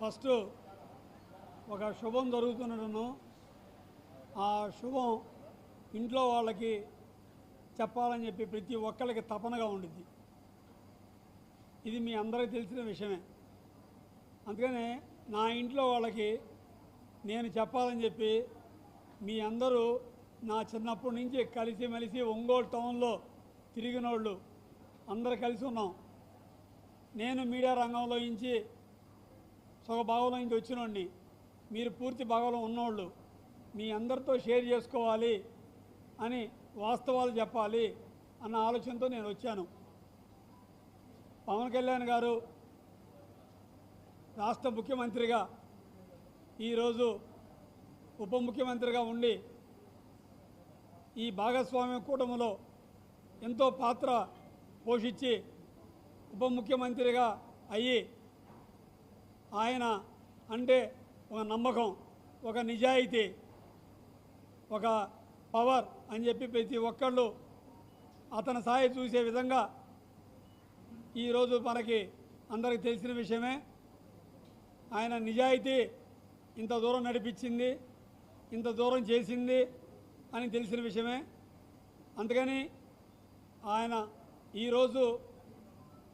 First ఒక శుభం జరుగుతున్నను ఆ శుభం ఇంట్లో వాళ్ళకి చెప్పాలని చెప్పి ప్రతి ఒక్కరికి తపనగా ఉండిద్ది. ఇది మీ అందరికీ తెలిసిన విషయమే. అందుకనే నా ఇంట్లో వాళ్ళకి నేను చెప్పాలని చెప్పి మీ అందరూ నా చిన్నప్పటి నుంచి కలిసి మెలిసి ఒంగోలు టౌన్లో తిరిగిన వాళ్ళు అందరు కలిసి ఉన్నాం. నేను మీడియా రంగంలో నుంచి సగ భాగంలో నుంచి వచ్చినోడిని. మీరు పూర్తి భాగంలో ఉన్నోళ్ళు. మీ అందరితో షేర్ చేసుకోవాలి. అని వాస్తవాలు చెప్పాలి అన్న ఆలోచనతో నేను వచ్చాను. పవన్ కళ్యాణ్ గారు రాష్ట్ర ముఖ్యమంత్రిగా ఈరోజు ఉప ముఖ్యమంత్రిగా ఉండి ఈ భాగస్వామ్య కూటమిలో ఎంతో పాత్ర పోషించి ఉప ముఖ్యమంత్రిగా అయ్యి ఆయన అంటే ఒక నమ్మకం ఒక నిజాయితీ ఒక పవర్ అని చెప్పి ప్రతి ఒక్కళ్ళు అతని సాయి చూసే విధంగా ఈరోజు మనకి అందరికి తెలిసిన విషయమే. ఆయన నిజాయితీ ఇంత దూరం నడిపించింది ఇంత దూరం చేసింది అని తెలిసిన విషయమే. అందుకని ఆయన ఈరోజు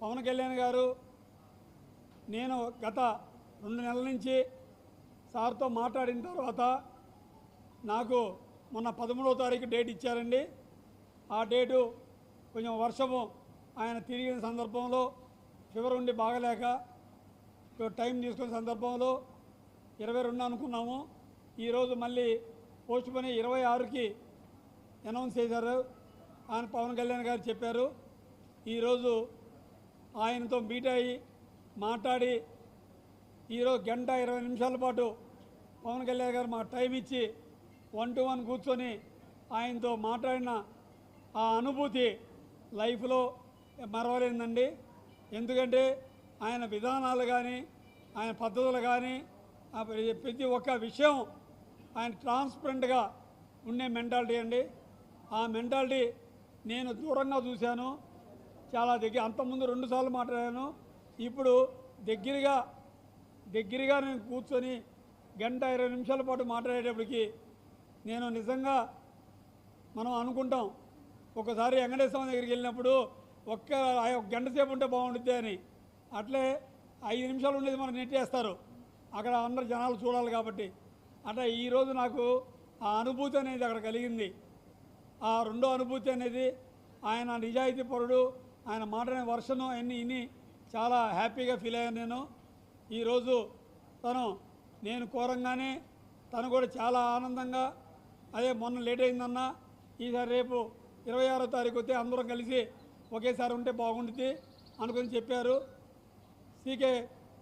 పవన్ కళ్యాణ్ గారు నేను గత రెండు నెలల నుంచి సార్తో మాట్లాడిన తర్వాత నాకు మొన్న పదమూడవ తారీఖు డేట్ ఇచ్చారండి. ఆ డేటు కొంచెం వర్షము ఆయన తిరిగిన సందర్భంలో ఫీవర్ ఉండి బాగలేక టైం తీసుకున్న సందర్భంలో ఇరవై రెండు అనుకున్నాము. ఈరోజు మళ్ళీ పోస్ట్ పోని ఇరవై ఆరుకి అనౌన్స్ చేశారు. ఆయన పవన్ కళ్యాణ్ గారు చెప్పారు. ఈరోజు ఆయనతో మీట్ అయ్యి మాట్లాడి ఈరోజు గంట ఇరవై నిమిషాల పాటు పవన్ కళ్యాణ్ గారు మాకు టైం ఇచ్చి వన్ టు వన్ కూర్చొని ఆయనతో మాట్లాడిన ఆ అనుభూతి లైఫ్లో మరవలేదండి. ఎందుకంటే ఆయన విధానాలు కానీ ఆయన పద్ధతులు కానీ ప్రతి- ప్రతి ఒక్క విషయం ఆయన ట్రాన్స్పరెంట్గా ఉండే మెంటాలిటీ అండి. ఆ మెంటాలిటీ నేను దూరంగా చూశాను. చాలా దగ్గర అంతకుముందు రెండుసార్లు మాట్లాడాను. ఇప్పుడు దగ్గరగా దగ్గరగా నేను కూర్చొని గంట ఇరవై నిమిషాల పాటు మాట్లాడేటప్పటికి నేను నిజంగా మనం అనుకుంటాం ఒకసారి వెంకటేశ్వర దగ్గరికి వెళ్ళినప్పుడు ఒక్క ఆ గంట సేపు ఉంటే బాగుంటుంది అని. అట్లే ఐదు నిమిషాలు ఉండేది మనం నెట్టేస్తారు. అక్కడ అందరు జనాలు చూడాలి కాబట్టి. అట్లా ఈరోజు నాకు ఆ అనుభూతి అనేది అక్కడ కలిగింది. ఆ రెండో అనుభూతి అనేది ఆయన నిజాయితీ పరుడు ఆయన మాటనే వర్షను అన్నీ ఇన్ని చాలా హ్యాపీగా ఫీల్ అయ్యాను నేను. ఈరోజు తను నేను కోరంగానే తను కూడా చాలా ఆనందంగా అదే మొన్న లేట్ అయిందన్నా. ఈసారి రేపు ఇరవై ఆరో తారీఖు వస్తే అందరం కలిసి ఒకేసారి ఉంటే బాగుంటుంది అనుకుని చెప్పారు. సీకే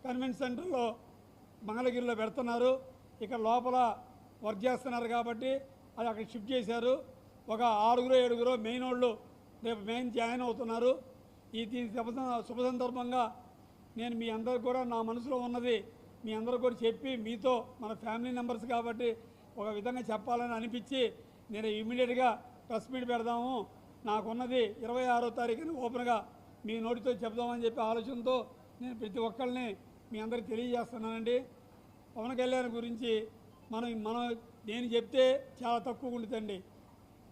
కన్వెన్షన్ సెంటర్లో మంగళగిరిలో పెడుతున్నారు. ఇక్కడ లోపల వర్క్ చేస్తున్నారు కాబట్టి అది అక్కడ షిఫ్ట్ చేశారు. ఒక ఆరుగురు ఏడుగురు మెయిన్ వాళ్ళు రేపు మెయిన్ జాయిన్ అవుతున్నారు. ఈ శుభ శుభ సందర్భంగా నేను మీ అందరికి కూడా నా మనసులో ఉన్నది మీ అందరు కూడా చెప్పి మీతో మన ఫ్యామిలీ మెంబర్స్ కాబట్టి ఒక విధంగా చెప్పాలని అనిపించి నేను ఇమీడియట్గా ప్రెస్ మీట్ పెడదాము. నాకున్నది ఇరవై ఆరో తారీఖున ఓపెన్గా మీ నోటితో చెప్దామని చెప్పి ఆలోచనతో నేను ప్రతి ఒక్కరిని మీ అందరికి తెలియజేస్తున్నానండి. పవన్ కళ్యాణ్ గురించి మనం మనం నేను చెప్తే చాలా తక్కువ ఉంటుందండి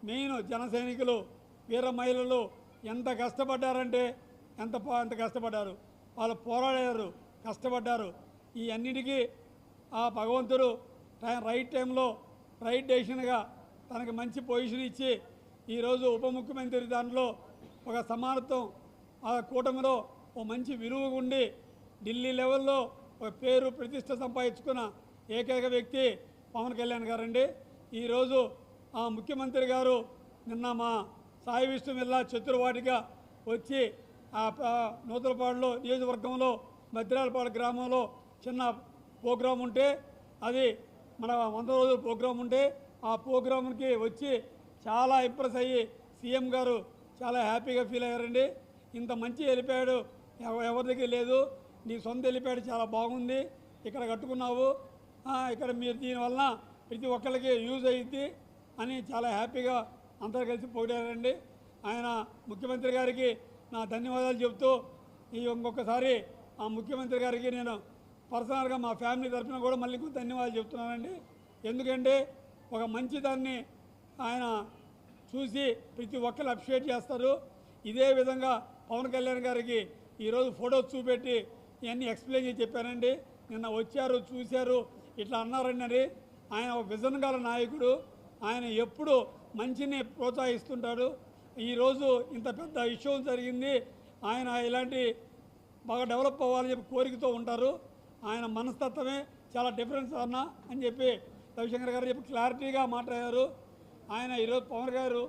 మెయిన్ జన సైనికులు వీర మహిళలు ఎంత కష్టపడ్డారంటే ఎంత ఎంత కష్టపడ్డారు. వాళ్ళు పోరాడారు కష్టపడ్డారు. ఈ అన్నిటికీ ఆ భగవంతుడు రైట్ టైంలో రైట్ డెసిషన్గా తనకి మంచి పొజిషన్ ఇచ్చి ఈరోజు ఉప ముఖ్యమంత్రి దాంట్లో ఒక సమానత్వం ఆ కూటమిలో ఓ మంచి విలువ ఉండి ఢిల్లీ లెవెల్లో ఒక పేరు ప్రతిష్ట సంపాదించుకున్న ఏకైక వ్యక్తి పవన్ కళ్యాణ్ గారండి. ఈరోజు ఆ ముఖ్యమంత్రి గారు నిన్న మా సాయి విష్ణు మిల్లా చతుర్వాటిగా వచ్చి ఆ నూతలపాడులో నియోజకవర్గంలో మద్రాలపాడు గ్రామంలో చిన్న ప్రోగ్రాం ఉంటే అది మన వంద రోజుల ప్రోగ్రాం ఉంటే ఆ ప్రోగ్రాంకి వచ్చి చాలా ఇంప్రెస్ అయ్యి సీఎం గారు చాలా హ్యాపీగా ఫీల్ అయ్యారండి. ఇంత మంచి వెళ్ళిపోయాడు. ఎవరి దగ్గర లేదు. నీ సొంత వెళ్ళిపోయాడు. చాలా బాగుంది. ఇక్కడ కట్టుకున్నావు. ఇక్కడ మీరు దీనివల్ల ప్రతి ఒక్కరికి యూజ్ అయ్యింది అని చాలా హ్యాపీగా అందరు కలిసి పొగిడారండి. ఆయన ముఖ్యమంత్రి గారికి నా ధన్యవాదాలు చెబుతూ ఇంకొకసారి ఆ ముఖ్యమంత్రి గారికి నేను పర్సనల్గా మా ఫ్యామిలీ తరఫున కూడా మళ్ళీ ఇంకో ధన్యవాదాలు చెప్తున్నానండి. ఎందుకంటే ఒక మంచి దాన్ని ఆయన చూసి ప్రతి ఒక్కరు అప్రిషియేట్ చేస్తారు. ఇదే విధంగా పవన్ కళ్యాణ్ గారికి ఈరోజు ఫొటోస్ చూపెట్టి ఇవన్నీ ఎక్స్ప్లెయిన్ చేసి చెప్పానండి. నిన్న వచ్చారు చూశారు ఇట్లా అన్నారండి ఆయన ఒక విజన్ గల నాయకుడు. ఆయన ఎప్పుడు మంచిని ప్రోత్సహిస్తుంటాడు. ఈరోజు ఇంత పెద్ద ఇష్యూ జరిగింది. ఆయన ఇలాంటి బాగా డెవలప్ అవ్వాలని చెప్పి కోరికతో ఉంటారు. ఆయన మనస్తత్వమే చాలా డిఫరెన్స్ అన్న అని చెప్పి రవిశంకర్ గారు చెప్పి క్లారిటీగా మాట్లాడారు. ఆయన ఈరోజు పవన్ గారు